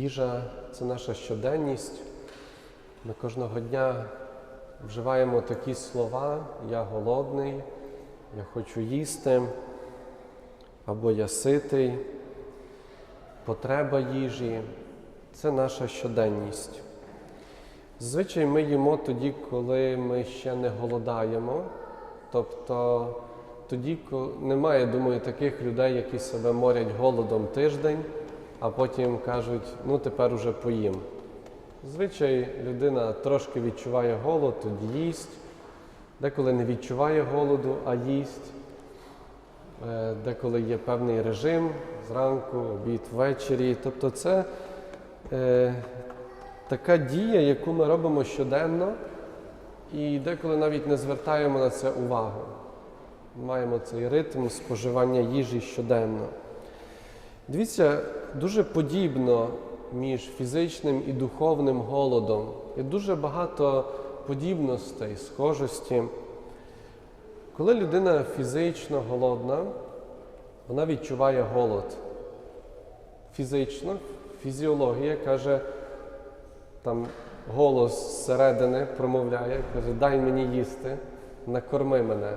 Їжа це наша щоденність. Ми кожного дня вживаємо такі слова: я голодний, я хочу їсти, або я ситий, потреба їжі це наша щоденність. Зазвичай ми їмо тоді, коли ми ще не голодаємо. Тобто тоді, коли немає, думаю, таких людей, які себе морять голодом тиждень, а потім кажуть, ну тепер уже поїм. Звичай людина трошки відчуває голод, тоді їсть, деколи не відчуває голоду, а їсть. Е, Деколи є певний режим зранку, обід ввечері. Тобто це е, така дія, яку ми робимо щоденно, і деколи навіть не звертаємо на це увагу. Маємо цей ритм споживання їжі щоденно. Дивіться, дуже подібно між фізичним і духовним голодом. Є дуже багато подібностей, схожості. Коли людина фізично голодна, вона відчуває голод. Фізично, фізіологія каже, там голос зсередини промовляє, каже, дай мені їсти, накорми мене.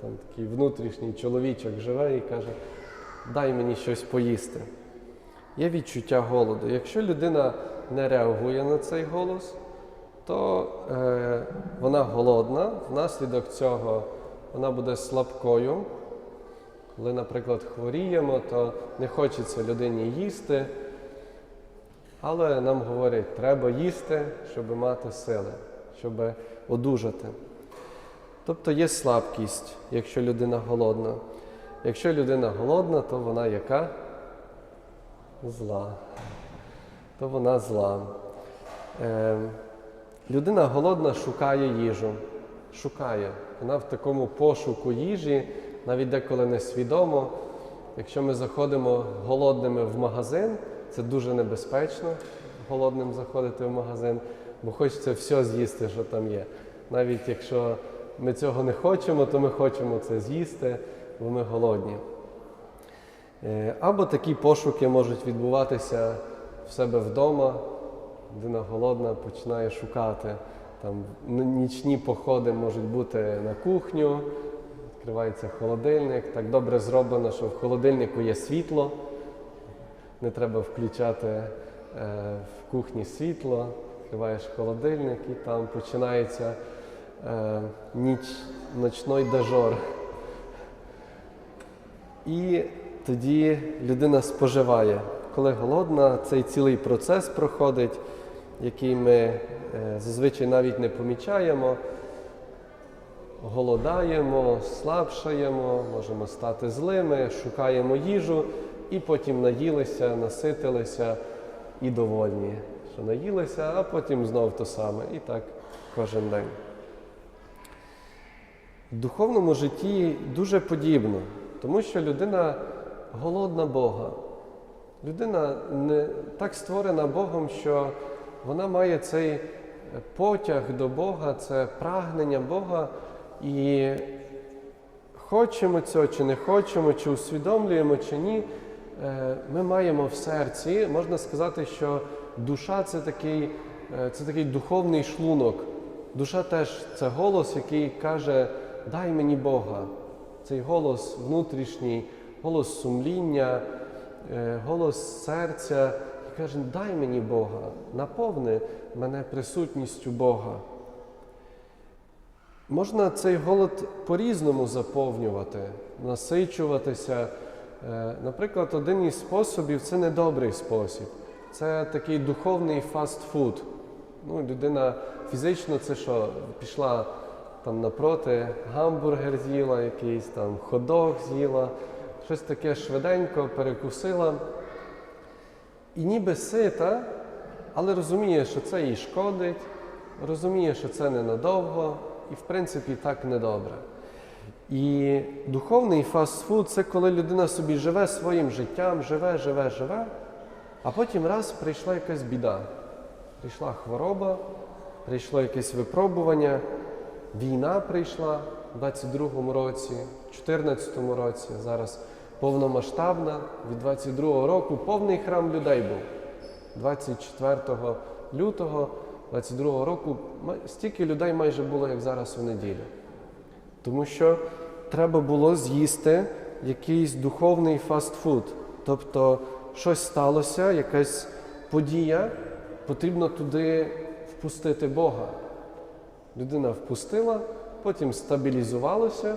Там такий внутрішній чоловічок живе і каже, дай мені щось поїсти. Є відчуття голоду. Якщо людина не реагує на цей голос, то е, вона голодна, внаслідок цього вона буде слабкою. Коли, наприклад, хворіємо, то не хочеться людині їсти, але нам говорять, треба їсти, щоб мати сили, щоб одужати. Тобто є слабкість, якщо людина голодна. Якщо людина голодна, то вона яка? Зла. То вона зла. Е, людина голодна шукає їжу. Шукає. Вона в такому пошуку їжі, навіть деколи несвідомо. Якщо ми заходимо голодними в магазин, це дуже небезпечно голодним заходити в магазин, бо хочеться все з'їсти, що там є. Навіть якщо ми цього не хочемо, то ми хочемо це з'їсти, бо ми голодні. Е, Або такі пошуки можуть відбуватися в себе вдома. Людина голодна починає шукати. Там нічні походи можуть бути на кухню, відкривається холодильник. Так добре зроблено, що в холодильнику є світло. Не треба включати е, в кухні світло, відкриваєш холодильник і там починається е, ніч, ночний дожор. І тоді людина споживає. Коли голодна, цей цілий процес проходить, який ми е, зазвичай навіть не помічаємо. Голодаємо, слабшаємо, можемо стати злими, шукаємо їжу і потім наїлися, наситилися і довольні, що наїлися, а потім знов то саме. І так кожен день. В духовному житті дуже подібно, тому що людина голодна Бога. Людина не так створена Богом, що вона має цей потяг до Бога, це прагнення Бога. І хочемо цього чи не хочемо, чи усвідомлюємо, чи ні, е, ми маємо в серці, можна сказати, що душа це такий, е, це такий духовний шлунок. Душа теж це голос, який каже, дай мені Бога. Цей голос внутрішній, голос сумління, е, голос серця, і каже, дай мені Бога, наповни мене присутністю Бога. Можна цей голод по-різному заповнювати, насичуватися. Е, Наприклад, один із способів це недобрий спосіб. Це такий духовний фастфуд. Ну, людина фізично це що, пішла там напроти, гамбургер з'їла, якийсь там ходок з'їла, щось таке швиденько перекусила. І ніби сита, але розуміє, що це їй шкодить, розуміє, що це ненадовго, і в принципі так недобре. І духовний фастфуд це коли людина собі живе своїм життям, живе, живе, живе, а потім раз прийшла якась біда. Прийшла хвороба, прийшло якесь випробування, війна прийшла в 22-му році, в 14-му році, зараз повномасштабна, від 22-го року повний храм людей був. 24 лютого 22-го року стільки людей майже було, як зараз у неділю. Тому що треба було з'їсти якийсь духовний фастфуд. Тобто щось сталося, якась подія, потрібно туди впустити Бога. Людина впустила, потім стабілізувалася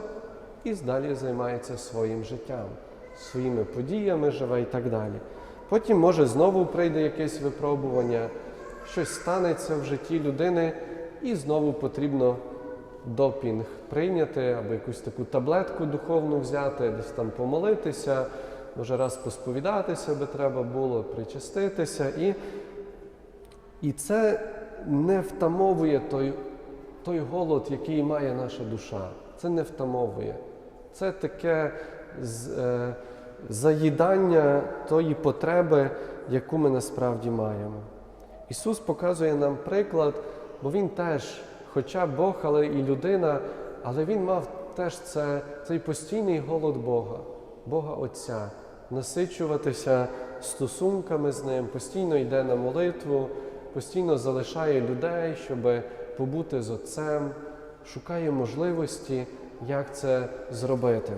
і далі займається своїм життям, своїми подіями живе і так далі. Потім, може, знову прийде якесь випробування, щось станеться в житті людини, і знову потрібно допінг прийняти або якусь таку таблетку духовну взяти, десь там помолитися, може раз посповідатися би треба було, причаститися. І, і це не втамовує той, той голод, який має наша душа. Це не втамовує. Це таке е, заїдання тої потреби, яку ми насправді маємо. Ісус показує нам приклад, бо Він теж, хоча Бог, але і людина, але Він мав теж це, цей постійний голод Бога, Бога Отця, насичуватися стосунками з Ним, постійно йде на молитву, постійно залишає людей, щоб побути з Отцем, шукає можливості, як це зробити.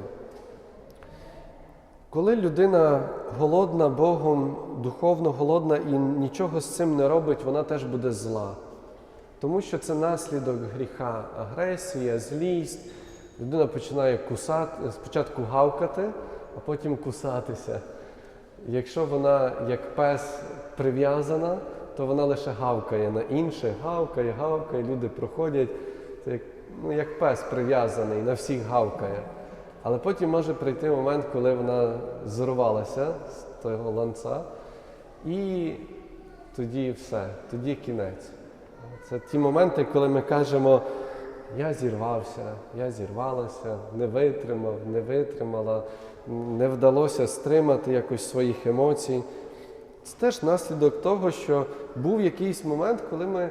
Коли людина голодна Богом, духовно голодна і нічого з цим не робить, вона теж буде зла. Тому що це наслідок гріха, агресія, злість. Людина починає кусати, спочатку гавкати, а потім кусатися. Якщо вона як пес прив'язана, то вона лише гавкає на інших, гавкає, гавкає, люди проходять. Це як, ну, як пес прив'язаний, на всіх гавкає. Але потім може прийти момент, коли вона зорвалася з того ланця, і тоді все, тоді кінець. Це ті моменти, коли ми кажемо, я зірвався, я зірвалася, не витримав, не витримала, не вдалося стримати якось своїх емоцій. Це теж наслідок того, що був якийсь момент, коли ми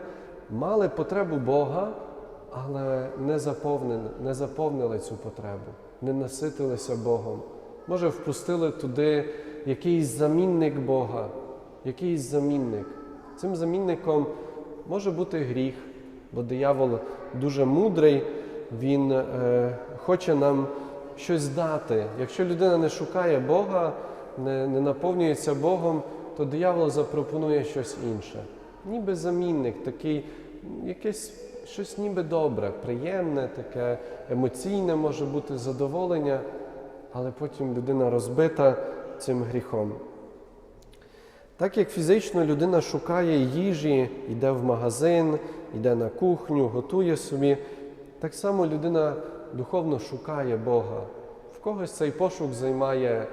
мали потребу Бога, але не заповнили, не заповнили цю потребу, не наситилися Богом. Може, впустили туди якийсь замінник Бога, якийсь замінник. Цим замінником може бути гріх, бо диявол дуже мудрий, він е, хоче нам щось дати. Якщо людина не шукає Бога, не, не наповнюється Богом, то диявол запропонує щось інше. Ніби замінник, такий, якесь щось ніби добре, приємне, таке емоційне може бути задоволення, але потім людина розбита цим гріхом. Так як фізично людина шукає їжі, йде в магазин, йде на кухню, готує собі, так само людина духовно шукає Бога. В когось цей пошук займає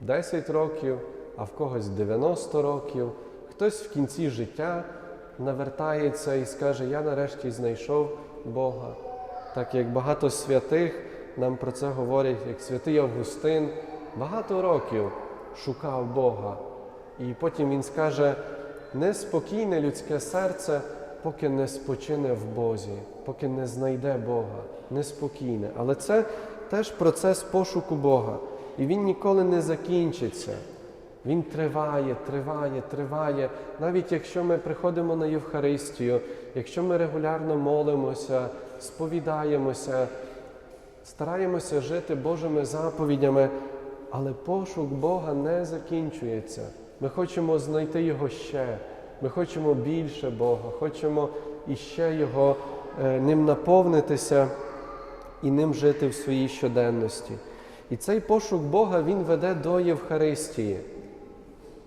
10 років, а в когось 90 років. Хтось в кінці життя навертається і скаже, я нарешті знайшов Бога. Так як багато святих нам про це говорять, як святий Августин, багато років шукав Бога. І потім він скаже: неспокійне людське серце, поки не спочине в Бозі, поки не знайде Бога, неспокійне. Але це теж процес пошуку Бога. І він ніколи не закінчиться. Він триває, триває, триває. Навіть якщо ми приходимо на Євхаристію, якщо ми регулярно молимося, сповідаємося, стараємося жити Божими заповідями, але пошук Бога не закінчується. Ми хочемо знайти Його ще. Ми хочемо більше Бога, хочемо іще Його е, ним наповнитися і ним жити в своїй щоденності. І цей пошук Бога він веде до Євхаристії.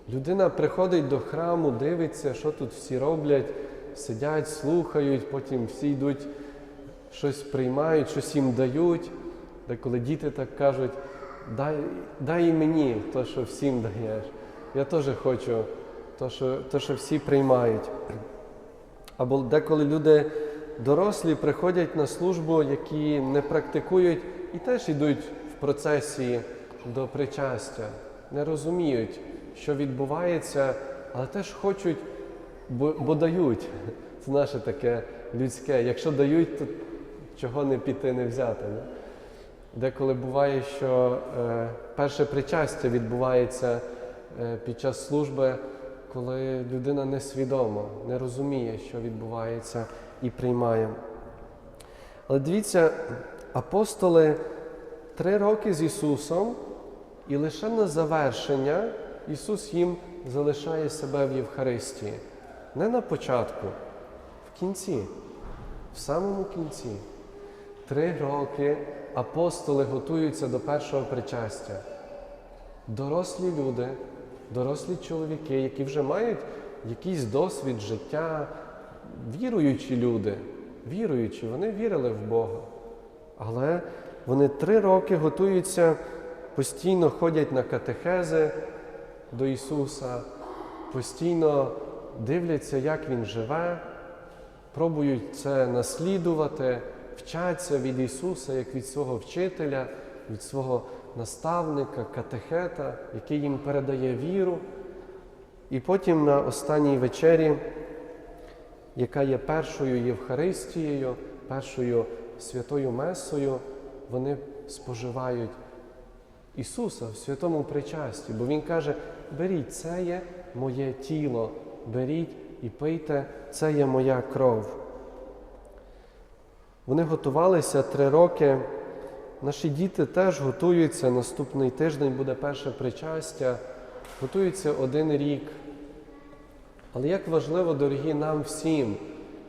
Людина приходить до храму, дивиться, що тут всі роблять, сидять, слухають, потім всі йдуть, щось приймають, щось їм дають. Деколи діти так кажуть, дай дай і мені то, що всім даєш. Я теж хочу то, що, то, що всі приймають. Або деколи люди дорослі приходять на службу, які не практикують і теж йдуть в процесі до причастя, не розуміють, що відбувається, але теж хочуть, бо, бо дають. Це наше таке людське. Якщо дають, то чого не піти, не взяти. Не? Деколи буває, що е, перше причастя відбувається е, під час служби, коли людина несвідомо, не розуміє, що відбувається, і приймає. Але дивіться, апостоли три роки з Ісусом, і лише на завершення Ісус їм залишає себе в Євхаристії. Не на початку, в кінці, в самому кінці. Три роки апостоли готуються до першого причастя. Дорослі люди, дорослі чоловіки, які вже мають якийсь досвід життя, віруючі люди, віруючі, вони вірили в Бога. Але вони три роки готуються, постійно ходять на катехези до Ісуса, постійно дивляться, як Він живе, пробують це наслідувати, вчаться від Ісуса, як від свого вчителя, від свого наставника, катехета, який їм передає віру. І потім на останній вечері, яка є першою Євхаристією, першою святою Месою, вони споживають Ісуса в святому причасті, бо Він каже: беріть, це є моє тіло, беріть і пийте, це є моя кров. Вони готувалися три роки. Наші діти теж готуються. Наступний тиждень буде перше причастя, готуються один рік. Але як важливо, дорогі, нам всім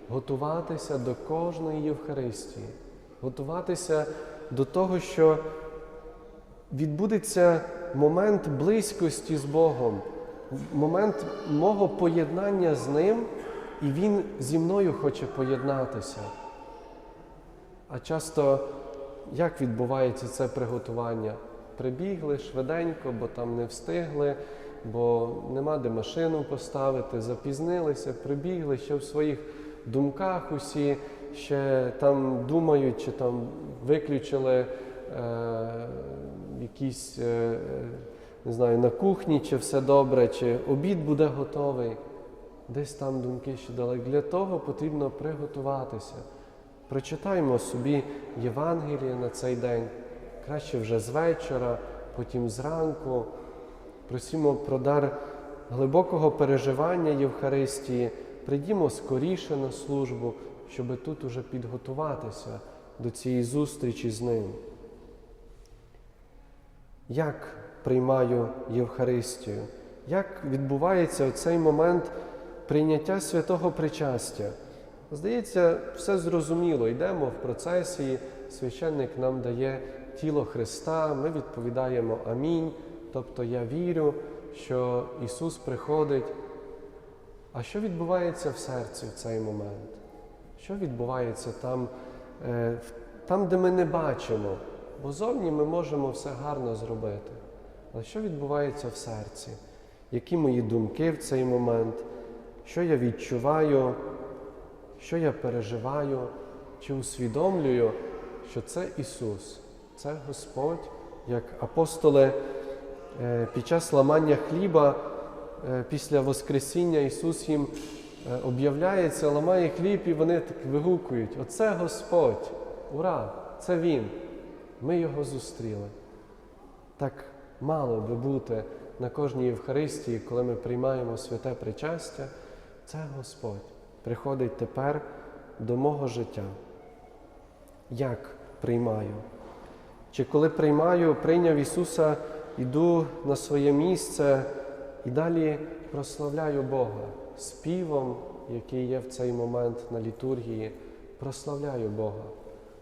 готуватися до кожної Євхаристії, готуватися до того, що відбудеться момент близькості з Богом, момент мого поєднання з Ним, і Він зі мною хоче поєднатися. А часто як відбувається це приготування? Прибігли швиденько, бо там не встигли, бо нема де машину поставити, запізнилися, прибігли ще в своїх думках усі, ще там думають, чи там виключили е, якісь, е, не знаю, на кухні, чи все добре, чи обід буде готовий. Десь там думки ще дали. Для того потрібно приготуватися. Прочитаймо собі Євангеліє на цей день, краще вже з вечора, потім зранку. Просімо про дар глибокого переживання Євхаристії, прийдімо скоріше на службу, щоб тут уже підготуватися до цієї зустрічі з ним. Як приймаю Євхаристію? Як відбувається цей момент прийняття святого причастя? Здається, все зрозуміло. Йдемо в процесії, священник нам дає тіло Христа, ми відповідаємо Амінь. Тобто я вірю, що Ісус приходить. А що відбувається в серці в цей момент? Що відбувається там, е, там, де ми не бачимо? Бо зовні ми можемо все гарно зробити. Але що відбувається в серці? Які мої думки в цей момент? Що я відчуваю? що я переживаю, чи усвідомлюю, що це Ісус, це Господь, як апостоли е, під час ламання хліба е, після Воскресіння Ісус їм е, об'являється, ламає хліб, і вони так вигукують: Оце Господь! Ура! Це Він! Ми Його зустріли. Так мало би бути на кожній Євхаристії, коли ми приймаємо святе причастя, це Господь приходить тепер до мого життя. Як приймаю? Чи коли приймаю, прийняв Ісуса, йду на своє місце і далі прославляю Бога співом, який є в цей момент на літургії, прославляю Бога.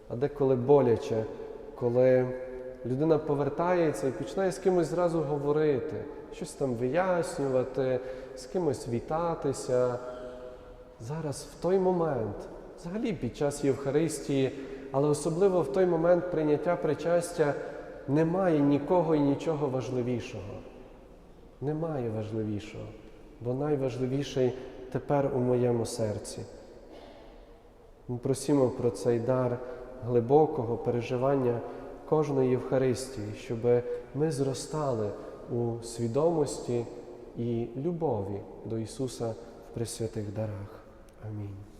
А деколи боляче, коли людина повертається і починає з кимось зразу говорити, щось там вияснювати, з кимось вітатися зараз в той момент, взагалі під час Євхаристії, але особливо в той момент прийняття причастя немає нікого і нічого важливішого. Немає важливішого, бо найважливіший тепер у моєму серці. Ми просимо про цей дар глибокого переживання кожної Євхаристії, щоб ми зростали у свідомості і любові до Ісуса в пресвятих дарах. Амінь.